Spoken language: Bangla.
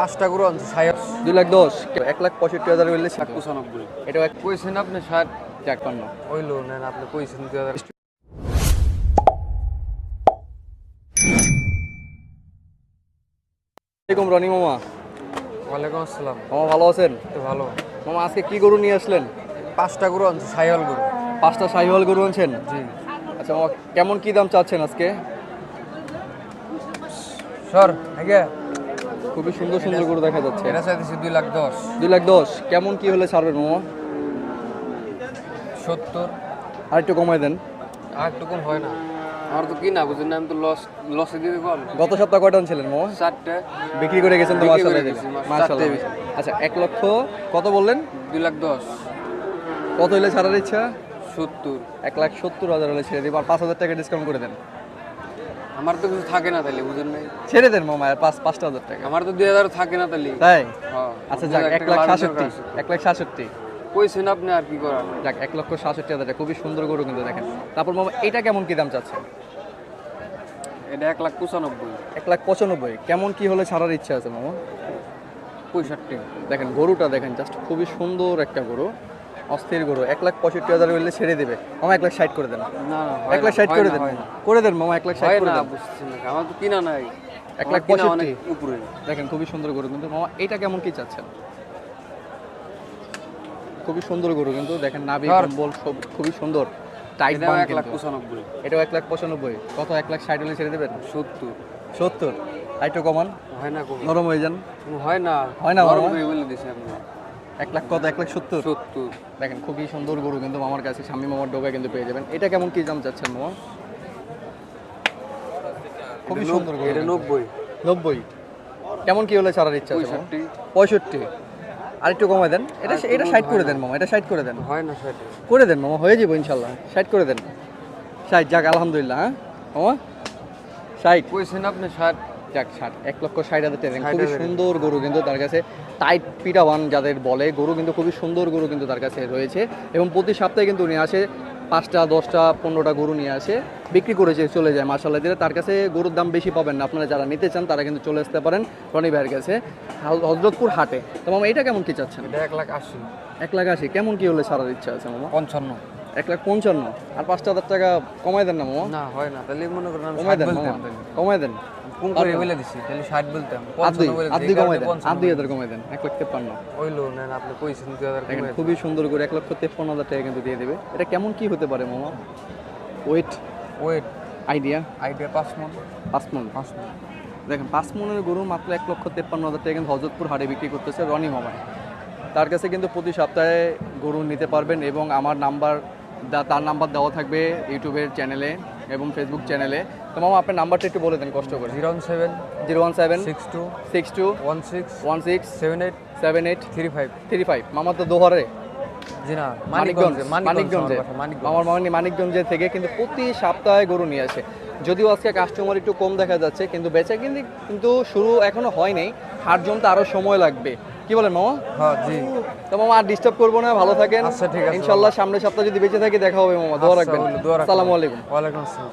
পাঁচটা গরু আনছে সাহেব দুই লাখ দশ। এক লাখ পঁয়ষট্টি হাজার হইলে ছিল। পঁচানব্বই। এটা এক কইছেন আপনি ষাট একান্ন হইল নেন আপনি কইছেন দুই হাজার। এরকম রনি মামা। ওয়ালাইকুম আসসালাম। মামা ভালো আছেন? তো ভালো। মামা আজকে কি গরু নিয়ে আসলেন? পাঁচটা গরু আনছে সাইওয়াল গরু। পাঁচটা শাহিওয়াল গরু আনছেন? জি। আচ্ছা মামা কেমন কি দাম চাচ্ছেন আজকে? সর আগে। খুবই সুন্দর সুন্দর গরু দেখা যাচ্ছে। এটা চাইতেছি দুই লাখ দশ। দুই লাখ দশ। কেমন কি হলে ছাড়বেন মামা? সত্তর। আর একটু কমাই দেন। আর একটু কম হয় না। আমার তো কি না বুঝুন না আমি তো লস লসে দিয়ে বল গত সপ্তাহ কয়টা ছিলেন মামা? চারটে। বিক্রি করে গেছেন তো মাশাআল্লাহ মাশাআল্লাহ। আচ্ছা এক লক্ষ কত বললেন? দুই লাখ দশ। কত হলে ছাড়ার ইচ্ছা? সত্তর। এক লাখ সত্তর হাজার হলে ছেড়ে দিব আর পাঁচ হাজার টাকা ডিসকাউন্ট করে দেন। আমার তো কিছু থাকে না তাহলে বুঝুন নাই? ছেড়ে দেন মামা আর পাঁচ পাঁচটা হাজার টাকা। আমার তো দুই হাজার থাকে না তাহলে তাই। আচ্ছা যাক এক লাখ সাতষট্টি এক লাখ সাতষট্টি। কইছেন আপনি আর কি করার? যাক এক লক্ষ সাতষট্টি হাজার টাকা খুবই সুন্দর গরু কিন্তু দেখেন। তারপর মামা এটা কেমন কি দাম চাচ্ছে? এটা এক লাখ পঁচানব্বই। এক লাখ পঁচানব্বই কেমন কি হলে ছাড়ার ইচ্ছা আছে মামা? পঁয়ষট্টি। দেখেন গরুটা দেখেন জাস্ট খুবই সুন্দর একটা গরু। অস্থির গরু। এক লাখ পঁয়ষট্টি হাজার হলে ছেড়ে দেবে। মামা এক লাখ ষাট করে দেন। না এক লাখ ষাট করে দেন। করে দেন মামা এক লাখ ষাট করে দেন। আমার তো কিনা নাই। এক লাখ পঁয়ষট্টি? উপরে। দেখেন খুবই সুন্দর গরু কিন্তু। মামা এটা কেমন কি চাচ্ছেন? খুবই সুন্দর গরু কিন্তু। দেখেন নাভি। কম্বল সব খুবই সুন্দর। টাইট বান এক লাখ পঁচানব্বই। এটাও এক লাখ পঁচানব্বই। কত এক লাখ ষাট হলে ছেড়ে দেবেন? সত্তর। সত্তর। আইটো কমান। হয় না নরম হয়ে যান। হয় না। হয় না, নরম হয়ে বলে দিছি আপনি এক লাখ কত? এক লাখ সত্তর? সত্তর। দেখেন খুবই সুন্দর গরু কিন্তু মামার কাছে। স্বামী মামার ডোকা কিন্তু পেয়ে যাবেন। এটা কেমন কি দাম চাচ্ছেন মামা? খুবই সুন্দর গরু এটা নব্বই। নব্বই। কেমন কি হলে ছাড়ার ইচ্ছা আছে পঁয়ষট্টি। পঁয়ষট্টি। আরেকটু কমাই দেন। এটা এটা ষাট করে দেন মামা এটা ষাট করে দেন। হয় না সেটা করে দেন মামা হয়ে যাব ইনশাল্লাহ। ষাট করে দেন। ষাট যাক আলহামদুলিল্লাহ হ্যাঁ। মামা ষাট। কইছেন আপনি ষাট। যাক ষাট এক লক্ষ ষাট হাজার টাকা। খুবই সুন্দর গরু কিন্তু তার কাছে। টাইট পিটাওয়ান যাদের বলে গরু কিন্তু খুবই সুন্দর গরু কিন্তু তার কাছে রয়েছে। এবং প্রতি সপ্তাহে কিন্তু নিয়ে আসে পাঁচটা দশটা পনেরোটা গরু নিয়ে আসে। বিক্রি করেছে চলে যায় মার্শাল্লাহ দিলে তার কাছে গরুর দাম বেশি পাবেন না। আপনারা যারা নিতে চান তারা কিন্তু চলে আসতে পারেন রনি ভাইয়ের কাছে হজ- হজরতপুর হাটে। তো মামা এটা কেমন কি চাচ্ছেন? এক লাখ আশি। এক লাখ আশি। কেমন কি হলে ছাড়ার ইচ্ছা আছে মামা? পঞ্চান্ন। এক লাখ পঞ্চান্ন। আর পাঁচটা হাজার টাকা কমাই দেন না মামা। না হয় না তাহলে মনে করেন কমাই দেন মামা। কমাই দেন। কম করে বলে দিছি তাহলে ষাট বলতাম। কমাই হাজার কমাই দেন এক লাখ তেপ্পান্ন। আপনি কইছেন দুই হাজার খুবই সুন্দর করে এক লক্ষ তেপ্পান্ন হাজার টাকা কিন্তু দিয়ে দেবে। এটা কেমন কি হতে পারে মামা? ওয়েট ওয়েট আইডিয়া আইডিয়া পাঁচ মন। পাঁচ মন। পাঁচ মন। দেখেন পাঁচ মনের গরু মাত্র এক লক্ষ তেপ্পান্ন হাজার টাকা কিন্তু হজরতপুর হাটে বিক্রি করতেছে রনি মামা তার কাছে কিন্তু প্রতি সপ্তাহে গরু নিতে পারবেন এবং আমার নাম্বার তার নাম্বার দেওয়া থাকবে ইউটিউবের চ্যানেলে এবং ফেসবুক চ্যানেলে। তো মামা আপনার নাম্বারটা একটু বলে দেন কষ্ট করে। Zero one seven zero one seven six two six two one six one six seven eight seven eight three five. Three five. মামা তো দোহারে। জি না মানিকগঞ্জ মানিকগঞ্জ মামানি থেকে কিন্তু প্রতি সপ্তাহে গরু নিয়ে আসে। যদিও আজকে কাস্টমার একটু কম দেখা যাচ্ছে কিন্তু বেচা কিন্তু কিন্তু শুরু এখনও হয় নাই। হাট জমতে আরও সময় লাগবে। কি বলেন মামা? হ্যাঁ জি। তো মামা আর ডিস্টার্ব করব না ভালো থাকেন। আচ্ছা, ঠিক আছে, ইনশাল্লাহ সামনের সপ্তাহে যদি বেঁচে থাকি দেখা হবে মামা। দোয়া আচ্ছা, দোয়া রাখবেন। আসসালামু আলাইকুম। ওয়ালাইকুম আসসালাম।